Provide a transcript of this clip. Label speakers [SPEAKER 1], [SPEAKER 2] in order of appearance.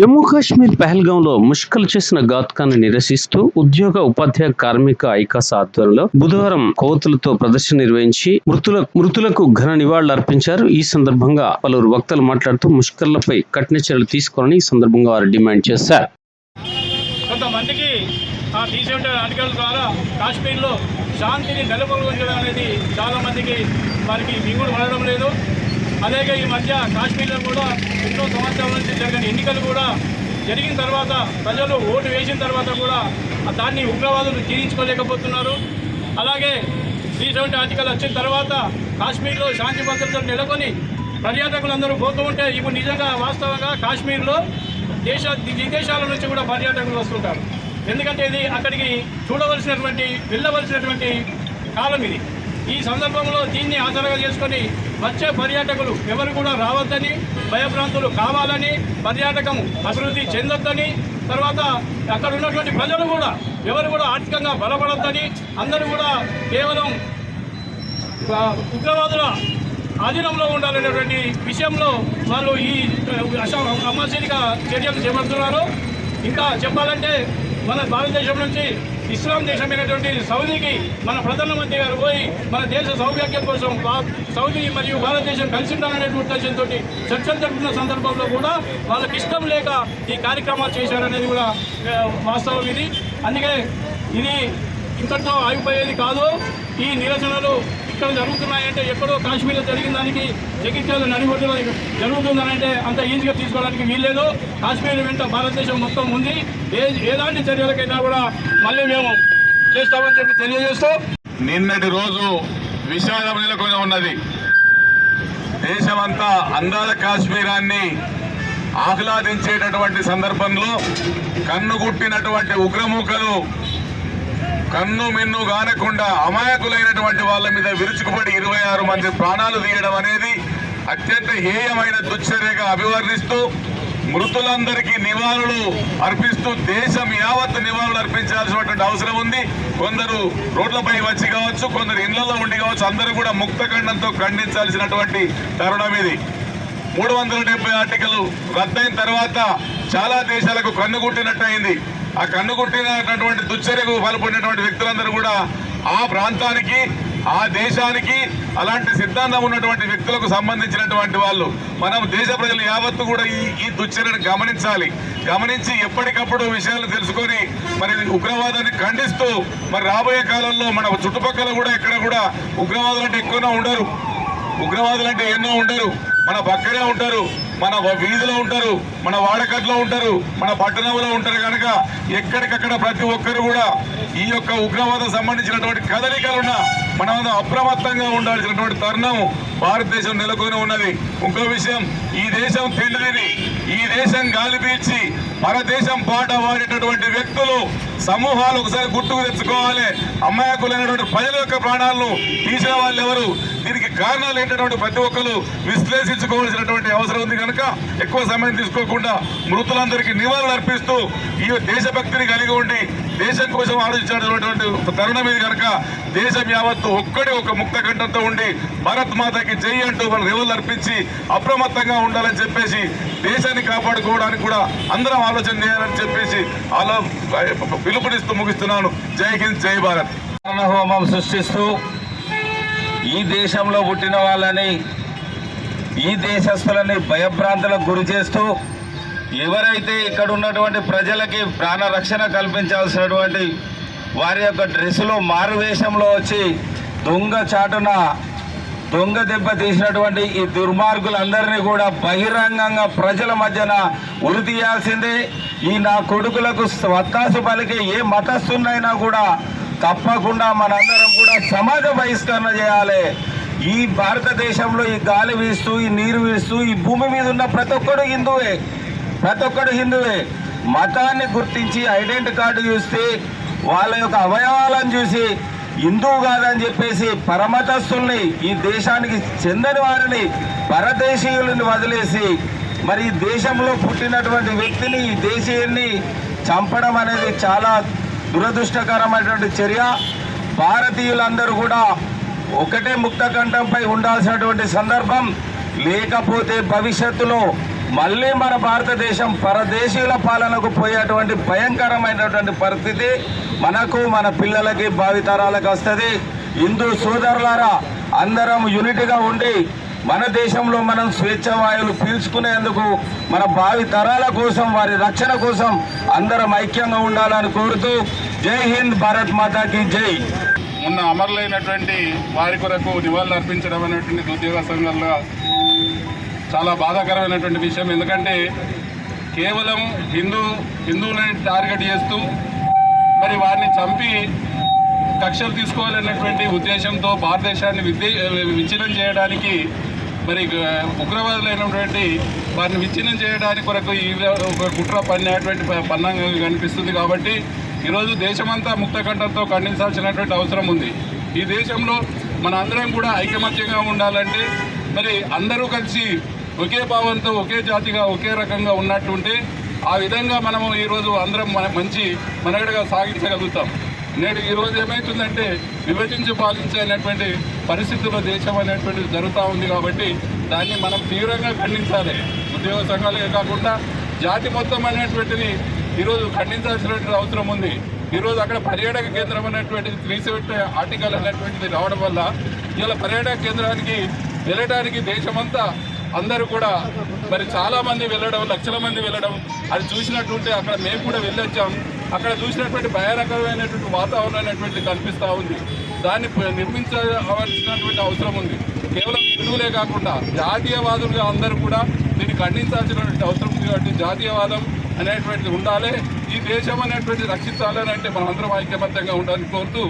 [SPEAKER 1] జమ్మూ కాశ్మీర్ పహల్గాంలో ముష్కలు చేసిన ఘాత్కాన్ని నిరసిస్తూ ఉద్యోగ ఉపాధ్యాయ కార్మిక ఐకాస ఆధ్వర్యంలో బుధవారం కోవతులతో ప్రదర్శన నిర్వహించి మృతుల మృతులకు ఘన నివాళులు అర్పించారు. ఈ సందర్భంగా పలువురు వక్తలు మాట్లాడుతూ ముష్కర్లపై కఠిన చర్యలు తీసుకోవాలని ఈ సందర్భంగా వారు డిమాండ్ చేశారు.
[SPEAKER 2] కొంతమందికి ఆ ఆర్టికల్ ద్వారా కాశ్మీర్లో శాంతిని నెలకొల్పడం అనేది చాలామందికి వారికి మింగుడు పడడం లేదు. అలాగే ఈ మధ్య కాశ్మీర్లో కూడా ఎన్నో సంవత్సరాల నుంచి జరిగిన ఎన్నికలు కూడా జరిగిన తర్వాత ప్రజలు ఓటు వేసిన తర్వాత కూడా దాన్ని ఉగ్రవాదులు తీర్చుకోలేకపోతున్నారు అలాగే ఈటువంటి సెవెంటీ ఆర్టికల్ వచ్చిన తర్వాత కాశ్మీర్లో శాంతి భద్రతలు నెలకొని పర్యాటకులందరూ పోతూ ఉంటే ఇప్పుడు నిజంగా వాస్తవంగా కాశ్మీర్లో దేశ విదేశాల నుంచి కూడా పర్యాటకులు వస్తుంటారు. ఎందుకంటే ఇది అక్కడికి చూడవలసినటువంటి వెళ్ళవలసినటువంటి కాలం ఇది. ఈ సందర్భంలో దీన్ని ఆధారంగా చేసుకొని వచ్చే పర్యాటకులు ఎవరు కూడా రావద్దని భయభ్రాంతులు కావాలని పర్యాటకం అభివృద్ధి చెందొద్దని తర్వాత అక్కడ ఉన్నటువంటి ప్రజలు కూడా ఎవరు కూడా ఆర్థికంగా బలపడొద్దని అందరూ కూడా కేవలం ఉగ్రవాదుల ఆధీనంలో ఉండాలనేటువంటి విషయంలో వాళ్ళు ఈ అస- అమర్శీలిక చర్యలు చేపడుతున్నారు. ఇంకా చెప్పాలంటే మన భారతదేశం నుంచి ఇస్లాం దేశమైనటువంటి సౌదీకి మన ప్రధానమంత్రి గారు పోయి మన దేశ సౌభాగ్యం కోసం సౌదీ మరియు భారతదేశం కలిసి ఉండాలనేటువంటి ఉద్దేశంతో చర్చలు జరుపుతున్న సందర్భంలో కూడా వాళ్ళకి ఇష్టం లేక ఈ కార్యక్రమాలు చేశారనేది కూడా వాస్తవం ఇది. అందుకే ఇది ఇంతటితో ఆగిపోయేది కాదు. ఈ నిరసనలు ఇక్కడ జరుగుతున్నాయంటే ఎక్కడో కాశ్మీర్లో జరిగిన దానికి జగిత్యాల నడిబొడ్డులో జరుగుతుందనంటే అంత ఈజీగా తీసుకోవడానికి వీల్లేదు. కాశ్మీర్ వెంట భారతదేశం మొత్తం ఉంది. ఏ ఎలాంటి చర్యలకైనా కూడా మళ్ళీ మేము చేస్తామని చెప్పి తెలియజేస్తూ
[SPEAKER 3] నిన్నటి రోజు విషాదం నెలకొని ఉన్నది. దేశమంతా అందాల కాశ్మీరాన్ని ఆహ్లాదించేటటువంటి సందర్భంలో కన్నుగుట్టినటువంటి ఉగ్రమూకలు కన్ను మిన్ను గానకుండా అమాయకులైనటువంటి వాళ్ళ మీద విరుచుకుపడి ఇరవై ఆరు మంది ప్రాణాలు తీయడం అనేది అత్యంత హేయమైన దుశ్చర్యగా అభివర్ణిస్తూ మృతులందరికీ నివాళులు అర్పిస్తూ దేశం యావత్ నివాళులు అర్పించాల్సినటువంటి అవసరం ఉంది. కొందరు రోడ్లపై వచ్చి కావచ్చు కొందరు ఇళ్ళలో ఉండి కావచ్చు అందరూ కూడా ముక్త ఖండంతో ఖండించాల్సినటువంటి తరుణం ఇది. మూడు వందల డెబ్బై ఆర్టికల్ రద్దయిన తర్వాత చాలా దేశాలకు కన్నుగుట్టినట్టు అయింది ఆ కన్నుగుట్టినటువంటి దుశ్చర్యకు పాల్పడినటువంటి వ్యక్తులందరూ కూడా ఆ ప్రాంతానికి ఆ దేశానికి అలాంటి సిద్ధాంతం ఉన్నటువంటి వ్యక్తులకు సంబంధించినటువంటి వాళ్ళు. మనం దేశ ప్రజలు యావత్తు కూడా ఈ ఈ దుశ్చర్యను గమనించాలి. గమనించి ఎప్పటికప్పుడు విషయాలు తెలుసుకొని మరి ఉగ్రవాదాన్ని ఖండిస్తూ మరి రాబోయే కాలంలో మన చుట్టుపక్కల కూడా ఎక్కడ కూడా ఉగ్రవాదులు అంటే ఎక్కువనే ఉండరు. ఉగ్రవాదులు అంటే ఎన్నో ఉంటారు? మన పక్కనే ఉంటారు మన వీధిలో ఉంటారు మన వాడకట్లో ఉంటారు మన పట్టణంలో ఉంటారు కనుక ఎక్కడికక్కడ ప్రతి ఒక్కరు కూడా ఈ యొక్క ఉగ్రవాదం సంబంధించినటువంటి కదలికలున్న మనం అప్రమత్తంగా ఉండాల్సినటువంటి తరుణం భారతదేశం నెలకొని ఉన్నది. ఇంకో విషయం ఈ దేశం తిండి ఈ దేశం గాలి పీల్చి మన దేశం పాట వాడేటటువంటి వ్యక్తులు సమూహాలు ఒకసారి గుర్తుకు తెచ్చుకోవాలి. అమ్మాయకులైనటువంటి ప్రజల యొక్క ప్రాణాలను తీసిన వాళ్ళు ఎవరు దీనికి కారణాలు ఏంటటువంటి ప్రతి ఒక్కరు విశ్లేషించుకోవాల్సినటువంటి అవసరం ఉంది కనుక ఎక్కువ సమయం తీసుకోకుండా మృతులందరికీ నివాళులు అర్పిస్తూ ఈ దేశభక్తిని కలిగి ఉండి దేశం కోసం ఆలోచించినటువంటి తరుణం ఇది కనుక. దేశం యావత్తు ఒక్కడే ఒక ముక్త కంఠంతో ఉండి భారత్ మాతకి జై అంటూ మన రేవులు అర్పించి అప్రమత్తంగా ఉండాలని చెప్పేసి దేశాన్ని కాపాడుకోవడానికి కూడా అందరం ఆలోచన చేయాలని చెప్పేసి అలా పిలుపునిస్తూ ముగిస్తున్నాను. జై హింద్ జై భారత్.
[SPEAKER 4] హోమం సృష్టిస్తూ ఈ దేశంలో పుట్టిన వాళ్ళని ఈ దేశస్తులని భయభ్రాంతులకు గురి చేస్తూ ఎవరైతే ఇక్కడ ఉన్నటువంటి ప్రజలకి ప్రాణ రక్షణ కల్పించాల్సినటువంటి వారి యొక్క డ్రెస్సులో మారువేషంలో వచ్చి దొంగ చాటున దొంగ దెబ్బ తీసినటువంటి ఈ దుర్మార్గులందరినీ కూడా బహిరంగంగా ప్రజల మధ్యన ఉరి తీయాల్సిందే. ఈ నా కొడుకులకు వత్తాసు పలికి ఏ మతస్థున్నైనా కూడా తప్పకుండా మనందరం కూడా సమాజ బహిష్కరణ చేయాలి. ఈ భారతదేశంలో ఈ గాలి వీస్తూ ఈ నీరు వీస్తూ ఈ భూమి మీద ఉన్న ప్రతి ఒక్కడు హిందువే. ప్రతి ఒక్కడు హిందువే. మతాన్ని గుర్తించి ఐడెంటి కార్డు చూస్తే వాళ్ళ యొక్క అవయవాలను చూసి హిందువు కాదని చెప్పేసి పరమతస్తుల్ని ఈ దేశానికి చెందని వారిని పరదేశీయులని వదిలేసి మరి ఈ దేశంలో పుట్టినటువంటి వ్యక్తిని ఈ దేశీయుల్ని చంపడం అనేది చాలా దురదృష్టకరమైనటువంటి చర్య. భారతీయులందరూ కూడా ఒకటే ముక్త కంఠంపై ఉండాల్సినటువంటి సందర్భం లేకపోతే భవిష్యత్తులో మళ్ళీ మన భారతదేశం పరదేశీయుల పాలనకు పోయేటువంటి భయంకరమైనటువంటి పరిస్థితి మనకు మన పిల్లలకి భావితరాలకు వస్తుంది. హిందూ సోదరులారా అందరం యూనిట్గా ఉండి మన దేశంలో మనం స్వేచ్ఛవాయువులు పీల్చుకునేందుకు మన భావి తరాల కోసం వారి రక్షణ కోసం అందరం ఐక్యంగా ఉండాలని కోరుతూ జై హింద్ భారత్ మాతాకి జై.
[SPEAKER 5] మొన్న అమరులైనటువంటి వారి కొరకు నివాళులు అర్పించడం అనేటువంటి ఉద్యోగ సంఘంలో చాలా బాధాకరమైనటువంటి విషయం. ఎందుకంటే కేవలం హిందూ హిందువులని టార్గెట్ చేస్తూ మరి వారిని చంపి కక్షలు తీసుకోవాలన్నటువంటి ఉద్దేశంతో భారతదేశాన్ని విద్య విచ్ఛిన్నం చేయడానికి మరి ఉగ్రవాదులైనటువంటి వారిని విచ్ఛిన్నం చేయడానికి కొరకు ఈ ఒక కుట్ర పడినటువంటి పన్నంగా కనిపిస్తుంది కాబట్టి ఈరోజు దేశమంతా ముక్తకంఠంతో ఖండించాల్సినటువంటి అవసరం ఉంది. ఈ దేశంలో మన అందరం కూడా ఐకమత్యంగా ఉండాలంటే మరి అందరూ కలిసి ఒకే భావంతో ఒకే జాతిగా ఒకే రకంగా ఉన్నట్టుంటే ఆ విధంగా మనము ఈరోజు అందరం మన మంచి మనగడగా సాగించగలుగుతాం. నేడు ఈరోజు ఏమవుతుందంటే విభజించి పాలించేటువంటి పరిస్థితుల్లో దేశం అనేటువంటిది జరుగుతూ ఉంది కాబట్టి దాన్ని మనం తీవ్రంగా ఖండించాలి. ఉద్యోగ సంఘాలే కాకుండా జాతి మొత్తం అనేటువంటిది ఈరోజు ఖండించాల్సినటువంటి అవసరం ఉంది. ఈరోజు అక్కడ పర్యాటక కేంద్రం అనేటువంటిది త్రీ సెవెంటీ ఆర్టికల్ అనేటువంటిది రావడం వల్ల ఇలా పర్యాటక కేంద్రానికి వెళ్ళడానికి దేశమంతా అందరూ కూడా మరి చాలా మంది వెళ్ళడం లక్షల మంది వెళ్ళడం అది చూసినట్టుంటే అక్కడ మేము కూడా వెళ్ళొచ్చాం. అక్కడ చూసినటువంటి భయానకరమైనటువంటి వాతావరణం అనేటువంటి కనిపిస్తూ ఉంది. దాన్ని నిర్మించవలసినటువంటి అవసరం ఉంది. కేవలం హిందువులే కాకుండా జాతీయవాదులుగా అందరూ కూడా దీన్ని ఖండించాల్సినటువంటి అవసరం ఉంది కాబట్టి జాతీయవాదం అనేటువంటిది ఉండాలి. ఈ దేశం అనేటువంటి రక్షించాలని అంటే మనందరం ఐక్యబద్ధంగా ఉండాలని కోరుతూ